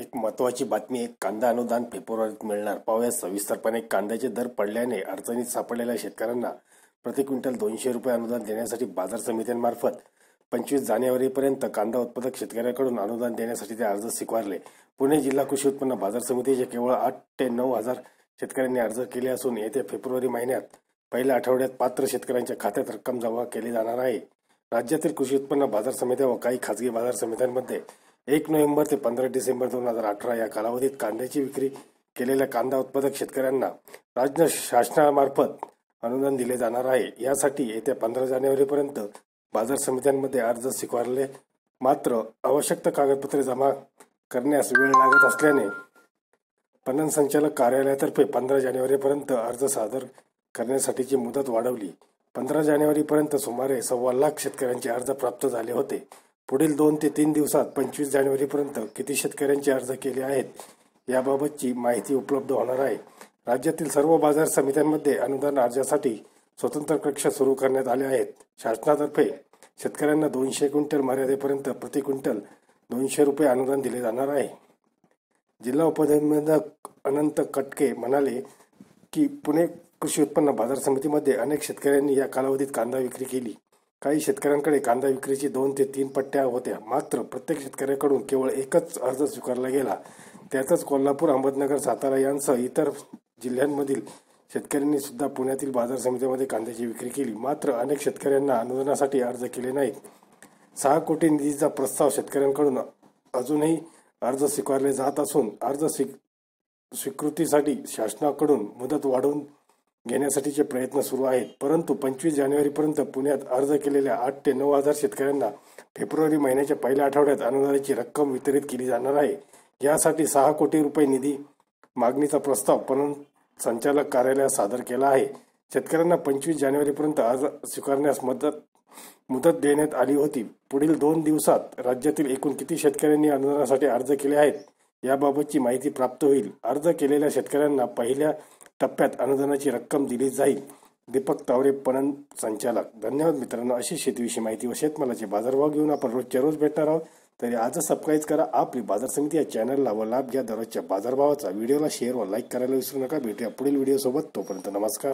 एक महत्वाची बातमी एक कांदा अनुदान फेब्रुवारीत मिळणार. पाहूया सविस्तरपणे कांद्याचे दर पडल्याने अडचणीत सापडलेल्या शेतकऱ्यांना प्रति क्विंटल दोनशे रुपये अनुदान देण्यासाठी बाजार समित्यांमार्फत पंचवीस जानेवारीपर्यंत कांदा उत्पादक शेतकऱ्यांकडून अनुदान देण्यासाठी ते अर्ज स्वीकारले. पुणे जिल्हा कृषी उत्पन्न बाजार समितीचे केवळ आठ ते नऊ हजार शेतकऱ्यांनी अर्ज केले असून येत्या फेब्रुवारी महिन्यात पहिल्या आठवड्यात पात्र शेतकऱ्यांच्या खात्यात रक्कम जमा केली जाणार आहे. राज्यातील कृषी उत्पन्न बाजार समित्या व काही खासगी बाजार समित्यांमध्ये एक नोव्हेंबर ते पंधरा डिसेंबर दोन हजार अठरा या कालावधीत कांद्याची विक्री केलेल्या कांदा उत्पादक शेतकऱ्यांना राज्य शासनामार्फत अनुदान दिले जाणार आहे. यासाठी येत्या पंधरा जानेवारीपर्यंत बाजार समित्यांमध्ये अर्ज स्वीकारले मात्र आवश्यक कागदपत्रे जमा करण्यास वेळ लागत असल्याने पणन संचालक कार्यालयातर्फे पंधरा जानेवारीपर्यंत अर्ज सादर करण्यासाठीची मुदत वाढवली. पंधरा जानेवारीपर्यंत सुमारे सव्वा लाख शेतकऱ्यांचे अर्ज प्राप्त झाले होते. पुढील दोन ते तीन दिवसात पंचवीस जानेवारीपर्यंत किती शेतकऱ्यांचे अर्ज केले आहेत याबाबतची माहिती उपलब्ध होणार आहे. राज्यातील सर्व बाजार समित्यांमध्ये अनुदान अर्जासाठी स्वतंत्र कक्ष सुरू करण्यात आले आहेत. शासनातर्फे शेतकऱ्यांना दोनशे क्विंटल मर्यादेपर्यंत प्रति क्विंटल दोनशे रुपये अनुदान दिले जाणार आहे. जिल्हा उपनिबंधक अनंत कटके म्हणाले की पुणे कृषी उत्पन्न बाजार समितीमध्ये अनेक शेतकऱ्यांनी या कालावधीत कांदा विक्री केली. काही शेतकऱ्यांकडे कांदा विक्रीची दोन ते तीन पट्ट्या होत्या. मात्र प्रत्येक शेतकऱ्याकडून केवळ एकच अर्ज स्वीकारला गेला. त्यातच कोल्हापूर अहमदनगर सातारा यांसह इतर जिल्ह्यांमधील शेतकऱ्यांनी सुद्धा पुण्यातील बाजार समितीमध्ये कांद्याची विक्री केली. मात्र अनेक शेतकऱ्यांना अनुदानासाठी अर्ज केले नाहीत. सहा कोटी निधीचा प्रस्ताव शेतकऱ्यांकडून अजूनही अर्ज स्वीकारले जात असून अर्ज स्वीकृतीसाठी शासनाकडून मुदत वाढवून घेण्यासाठीचे प्रयत्न सुरू आहेत. परंतु पंचवीस जानेवारीपर्यंत पुण्यात अर्ज केलेल्या आठ ते नऊ हजार शेतकऱ्यांना फेब्रुवारी महिन्याच्या पहिल्या आठवड्यात अनुदानाची रक्कम वितरित केली जाणार आहे. यासाठी सहा कोटी रुपये निधी मागणीचा प्रस्ताव पणन संचालक कार्यालयात सादर केला आहे. शेतकऱ्यांना पंचवीस जानेवारीपर्यंत अर्ज स्वीकारण्यास मदत मुदत देण्यात आली होती. पुढील दोन दिवसात राज्यातील एकूण किती शेतकऱ्यांनी अनुदानासाठी अर्ज केले आहेत याबाबतची माहिती प्राप्त होईल. अर्ज केलेल्या शेतकऱ्यांना पहिल्या टप्प्यात अनुदानाची रक्कम दिली जाईल. दीपक तावरे पणन संचालक. धन्यवाद मित्रांनो. अशी शेतीविषयी माहिती व शेतमालाचे बाजारभाव घेऊन आपण रोजच्या रोज भेटणार आहोत. तरी आजच सबस्क्राईब करा. आपली बाजार समिती या चॅनलला व लाभ घ्या. दररोजच्या बाजारभावाचा व्हिडिओला शेअर व लाईक करायला विसरू नका. भेटूया पुढील व्हिडिओसोबत तोपर्यंत नमस्कार.